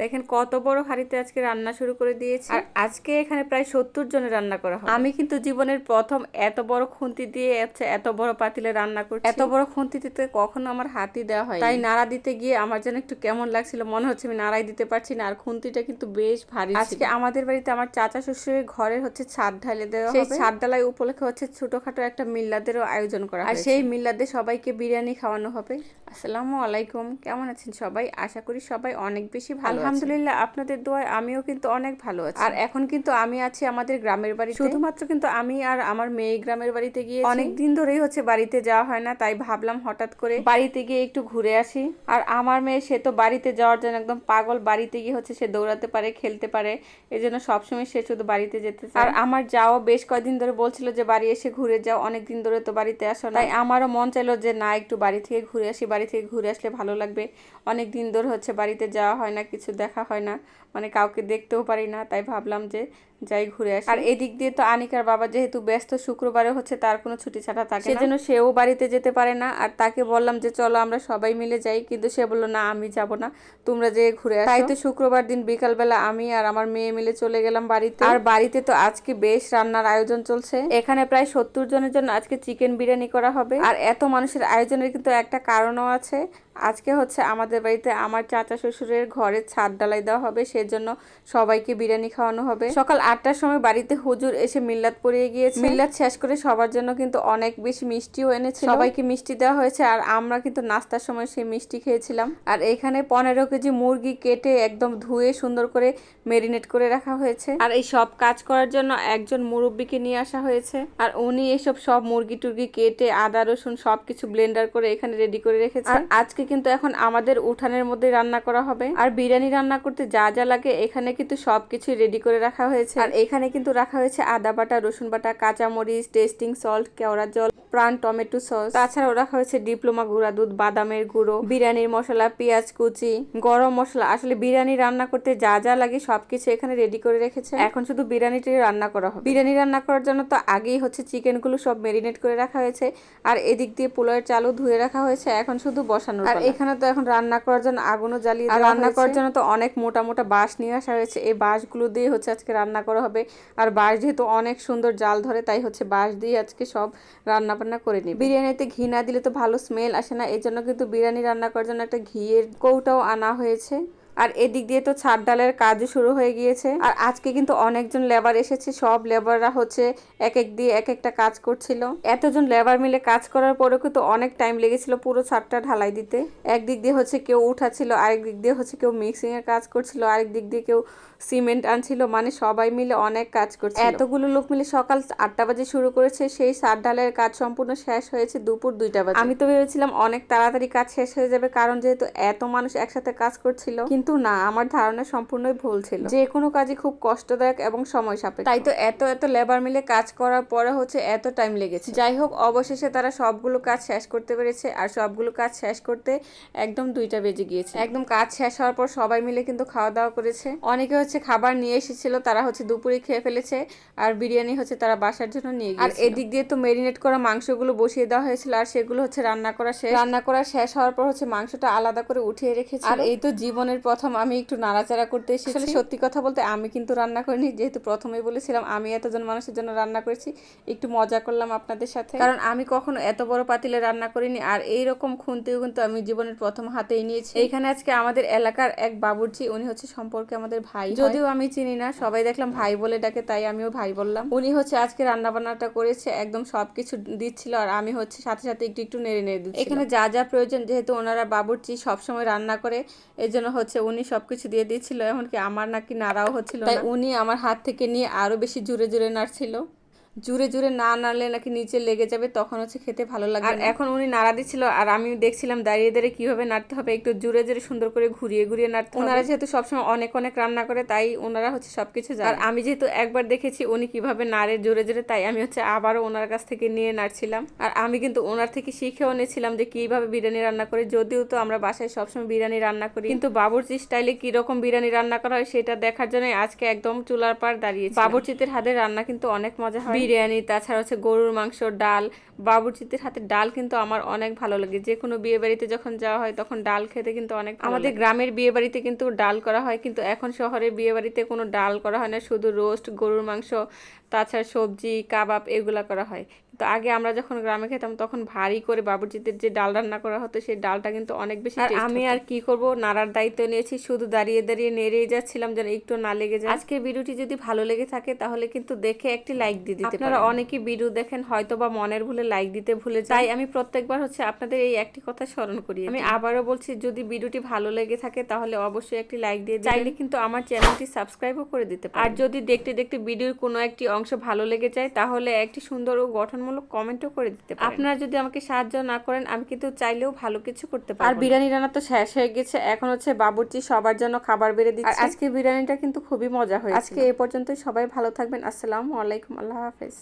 দেখেন কত বড় হাঁড়িতে আজকে রান্না শুরু করে দিয়েছি। আর আজকে এখানে প্রায় সত্তর জনের রান্না করা হবে। আমি কিন্তু জীবনের প্রথম এত বড় খুন্তি দিয়ে এত বড় পাতিলে রান্না করছি। এত বড় খুন্তিতে কখনো আমার হাতি দেওয়া হয় তাই নাড়া দিতে গিয়ে আমার যেন একটু কেমন লাগছিল মনে হচ্ছে আমি নাড়াই দিতে পারছি না আর খুন্তিটা কিন্তু বেশ ভারী আজকে আমাদের বাড়িতে আমার চাচা শ্বশুরের ঘরের হচ্ছে ছাদ ঢালে দেওয়া সেই ছাদ ঢালাই উপলক্ষে হচ্ছে ছোটখাটো একটা মিল্লাদেরও আয়োজন করা আর সেই মিল্লাদে সবাইকে বিরিয়ানি খাওয়ানো হবে। আসসালামু আলাইকুম কেমন আছেন সবাই? আশা করি সবাই অনেক বেশি ভালো আলহামদুলিল্লাহ আপনাদের দোয়ায় আমিও কিন্তু অনেক ভালো আছি। আর এখন কিন্তু আমি আছি আমাদের গ্রামের বাড়ি শুধুমাত্র কিন্তু আমি আর আমার মেয়ে গ্রামের বাড়িতে গিয়ে অনেক দিন ধরেই হচ্ছে বাড়িতে যাওয়া হয় না তাই ভাবলাম হঠাৎ করে বাড়িতে গিয়ে একটু ঘুরে আসি। আর আমার মেয়ে সে তো বাড়িতে যাওয়ার জন্য একদম পাগল বাড়িতে গিয়ে হচ্ছে সে দৌড়াতে পারে খেলতে পারে এই জন্য সবসময় সে শুধু বাড়িতে যেতে আর আমার যাও বেশ কয়েকদিন ধরে বলছিল যে বাড়ি এসে ঘুরে যাও অনেক দিন ধরে তো বাড়িতে আসো তাই আমারও মন চাইলো যে না একটু বাড়ি থেকে ঘুরে আসি বাড়ি থেকে ঘুরে আসলে ভালো লাগবে। অনেক দিন ধরে হচ্ছে বাড়িতে যাওয়া হয় না কিছু দেখা হয় না। মানে কাউকে দেখতেও পারি না। তাই ভাবলাম যে যাই ঘুরে আসি। আর এদিক দিয়ে তো আনিকার বাবা যেহেতু ব্যস্ত শুক্রবারে হচ্ছে তার কোনো ছুটি ছাটা থাকে না। সেজন্য সেও বাড়িতে যেতে পারে না। আর তাকে বললাম যে চলো আমরা সবাই মিলে যাই। কিন্তু সে বলল না আমি যাব না। তোমরা যে ঘুরে আসো। তাই তো শুক্রবার দিন বিকালবেলা আমি আর আমার মেয়ে মিলে চলে গেলাম বাড়িতে। আর বাড়িতে তো আজকে বেশ রান্নার আয়োজন চলছে। এখানে প্রায় সত্তর জনের জন্য আজকে চিকেন বিরিয়ানি করা হবে। আর এত মানুষের আয়োজনের কিন্তু একটা কারণও আছে। আজকে হচ্ছে আমাদের বাড়িতে আমার চাচা শ্বশুরের ঘরে ছাদ ডালাই দেওয়া হবে। সেজন্য সবাইকে বিরিয়ানি খাওয়ানো হবে। সকাল আটটার সময় বাড়িতে হুজুর এসে মিল্লাত পড়িয়ে গিয়েছে। মিল্লাত শেষ করে সবার জন্য কিন্তু অনেক বেশি মিষ্টিও এনেছে সবাইকে মিষ্টি দেওয়া হয়েছে আর আমরা কিন্তু নাস্তার সময় সেই মিষ্টি খেয়েছিলাম। আর এখানে পনেরো কেজি মুরগি কেটে একদম ধুয়ে সুন্দর করে মেরিনেট করে রাখা হয়েছে। আর এই সব কাজ করার জন্য একজন মুরব্বীকে নিয়ে আসা হয়েছে। আর উনি এসব সব মুরগি টুরগি কেটে আদা রসুন সবকিছু ব্লেন্ডার করে এখানে রেডি করে রেখেছে। আর আজকে কিন্তু এখন আমাদের উঠানের মধ্যে রান্না করা হবে। আর বিরিয়ানি রান্না করতে যা যা লাগে এখানে কিন্তু সবকিছু রেডি করে রাখা হয়েছে। আর এখানে কিন্তু রাখা হয়েছে আদা বাটা রসুন বাটা কাঁচামরিচ টেস্টিং সল্ট কেওড়ার জল প্রাণ টমেটো সস। তাছাড়াও রাখা হয়েছে ডিপ্লোমা গুঁড়া দুধ বাদামের গুঁড়ো বিরিয়ানির মশলা পেঁয়াজ কুচি গরম মশলা। আসলে বিরিয়ানি রান্না করতে যা যা লাগে সবকিছু এখানে রেডি করে রেখেছে। এখন শুধু বিরিয়ানিটি রান্না করা হবে। বিরিয়ানি রান্না করার জন্য তো আগেই হচ্ছে চিকেনগুলো সব মেরিনেট করে রাখা হয়েছে। আর এদিক দিয়ে পোলাওয়ের চালও ধুয়ে রাখা হয়েছে। এখন শুধু বসানো আর এখানে তো এখন রান্না করার জন্য আগুনও জ্বালিয়ে আর রান্না করার জন্য তো অনেক মোটা মোটা বাঁশ নিয়ে আসা হয়েছে। এই বাঁশগুলো দিয়ে হচ্ছে আজকে রান্না করা হবে। আর বাঁশ যেহেতু অনেক সুন্দর জাল ধরে তাই হচ্ছে বাঁশ দিয়ে আজকে সব রান্না বান্না করে নিই বিরিয়ানিতে ঘি না দিলে তো ভালো স্মেল আসে না। এজন্য জন্য কিন্তু বিরিয়ানি রান্না করার জন্য একটা ঘিয়ের কৌটাও আনা হয়েছে। আর এদিক দিয়ে তো ছাদ ডালের কাজও শুরু হয়ে গিয়েছে। আর আজকে কিন্তু অনেকজন লেবার এসেছে। সব লেবাররা হচ্ছে এক এক দিয়ে এক একটা কাজ করছিল। এতজন লেবার মিলে কাজ করার পরেও কিন্তু অনেক টাইম লেগেছিল পুরো ছাদটা ঢালাই দিতে। একদিক দিয়ে হচ্ছে কেউ উঠাচ্ছিল আরেক দিক দিয়ে হচ্ছে কেউ মিক্সিং এর কাজ করছিল আরেক দিক দিয়ে কেউ সিমেন্ট আনছিল। মানে সবাই মিলে অনেক কাজ করছে এতগুলো লোক মিলে সকাল আটটা বাজে শুরু করেছে। সেই সাত ঢালের কাজ সম্পূর্ণ শেষ হয়েছে দুপুর দুইটা বাজে। আমি তো ভেবেছিলাম অনেক তাড়াতাড়ি কাজ শেষ হয়ে যাবে, কারণ যেহেতু এত মানুষ একসাথে কাজ করছিল। কিন্তু না আমার ধারণা সম্পূর্ণই ভুল ছিল। যে কোনো কাজই খুব কষ্টদায়ক এবং সময় সাপেক্ষ। তাই তো এত এত লেবার মিলে কাজ করার পরে হচ্ছে এত টাইম লেগেছে। যাই হোক অবশেষে তারা সবগুলো কাজ শেষ করতে পেরেছে আর সবগুলো কাজ শেষ করতে একদম দুইটা বেজে গিয়েছে। একদম কাজ শেষ হওয়ার পর সবাই মিলে কিন্তু খাওয়া দাওয়া করেছে। অনেকে হচ্ছে খাবার নিয়ে এসেছিল তারা হচ্ছে দুপুরে খেয়ে ফেলেছে আর বিরিয়ানি হচ্ছে তারা বাসার জন্য নিয়ে আর এদিক দিয়ে তো মেরিনেট করা মাংসগুলো বসিয়ে দেওয়া হয়েছিল আর সেগুলো হচ্ছে রান্না করা শেষ। রান্না করা শেষ হওয়ার পর হচ্ছে মাংসটা আলাদা করে উঠিয়ে রেখেছে আর এই তো জীবনের প্রথম আমি একটু নাড়াচাড়া করতে এসেছি। আসলে সত্যি কথা বলতে আমি কিন্তু রান্না করিনি যেহেতু প্রথমেই বলেছিলাম আমি এতজন মানুষের জন্য রান্না করেছি একটু মজা করলাম আপনাদের সাথে। কারণ আমি কখনো এত বড় পাতিলে রান্না করিনি আর এই রকম খুনতেও কিন্তু আমি জীবনের প্রথম হাতেই নিয়েছি। এখানে আজকে আমাদের এলাকার এক বাবুর্চি উনি হচ্ছে সম্পর্কে আমাদের ভাই যদিও আমি চিনি না সবাই দেখলাম ভাই বলে ডাকে তাই আমিও ভাই বললাম। উনি হচ্ছে আজকে রান্না বান্নাটা করেছে একদম সবকিছু দিচ্ছিল আর আমি হচ্ছে সাথে সাথে একটু একটু নেড়ে নেড়ে দিচ্ছি এখানে যা যা প্রয়োজন যেহেতু ওনারা বাবুর্চি সবসময় রান্না করে এই জন্য হচ্ছে উনি সবকিছু দিয়ে দিয়েছিল এমনকি আমার নাকি নাড়াও হচ্ছিল তাই উনি আমার হাত থেকে নিয়ে আরও বেশি জুড়ে জুড়ে নাড়ছিল। জুড়ে জুড়ে না নাড়লে নাকি নিচে লেগে যাবে তখন হচ্ছে খেতে ভালো লাগবে আর এখন উনি নাড়া দিচ্ছিল আর আমি দেখছিলাম দাঁড়িয়ে দাঁড়িয়ে কীভাবে নাড়তে হবে একটু জুড়ে জুড়ে সুন্দর করে ঘুরিয়ে ঘুরিয়ে নাড়তে ওনারা যেহেতু সবসময় অনেক অনেক রান্না করে তাই ওনারা হচ্ছে সবকিছু জানে। আর আমি যেহেতু একবার দেখেছি উনি কীভাবে নাড়ে জোরে জোরে তাই আমি হচ্ছে আবারও ওনার কাছ থেকে নিয়ে নাড়ছিলাম। আর আমি কিন্তু ওনার থেকে শিখেও নিয়েছিলাম যে কীভাবে বিরিয়ানি রান্না করে যদিও তো আমরা বাসায় সবসময় বিরিয়ানি রান্না করি কিন্তু বাবুর্চি স্টাইলে কীরকম বিরিয়ানি রান্না করা হয় সেটা দেখার জন্য আজকে একদম চুলার পার দাঁড়িয়েছি বাবুর্চিতের হাতের রান্না কিন্তু অনেক মজা হয়। বিরিয়ানি তাছাড়া হচ্ছে গরুর মাংস ডাল বাবুর্চিদের হাতে ডাল কিন্তু আমার অনেক ভালো লাগে। যে কোনো বিয়ে বাড়িতে যখন যাওয়া হয় তখন ডাল খেতে কিন্তু অনেক আমাদের গ্রামের বিয়ে বাড়িতে কিন্তু ডাল করা হয় কিন্তু এখন শহরের বিয়ে বাড়িতে কোনো ডাল করা হয় না। শুধু রোস্ট গরুর মাংস তাছাড়া সবজি কাবাব এগুলা করা হয়। তো আগে আমরা যখন গ্রামে খেতাম তখন ভারী করে বাবুর্চিদের যে ডাল রান্না করা হতো সেই ডালটা কিন্তু অনেক বেশি আর আমি আর কি করব? নাড়ার দায়িত্ব নিয়েছি শুধু দাঁড়িয়ে দাঁড়িয়ে নেড়েই যাচ্ছিলাম যেন একটু না লেগে যায়। আজকে ভিডিওটি যদি ভালো লেগে থাকে তাহলে কিন্তু দেখে একটি লাইক দিয়ে দিতে আপনারা অনেকেই ভিডিও দেখেন হয়তো বা মনের ভুলে লাইক দিতে ভুলে যাই আমি প্রত্যেকবার হচ্ছে আপনাদের এই একটি কথা স্মরণ করি আমি আবারও বলছি যদি ভিডিওটি ভালো লেগে থাকে তাহলে অবশ্যই একটি লাইক দিয়ে। চাইলে কিন্তু আমার চ্যানেলটি সাবস্ক্রাইবও করে দিতে আর যদি দেখতে দেখতে ভিডিওর কোনো একটি অংশ ভালো লেগে যায় তাহলে একটি সুন্দর ও গঠনমূলক কমেন্টও করে দিতে আপনারা যদি আমাকে সাহায্য না করেন আমি কিন্তু চাইলেও ভালো কিছু করতে পারব আর বিরিয়ানি রান্না তো শেষ হয়ে গেছে এখন হচ্ছে বাবুর্চি সবার জন্য খাবার বেড়ে দিচ্ছে। আজকে বিরিয়ানিটা কিন্তু খুবই মজা হয়েছে আজকে এ পর্যন্তই সবাই ভালো থাকবেন। আসসালামু আলাইকুম আল্লাহ হাফেজ।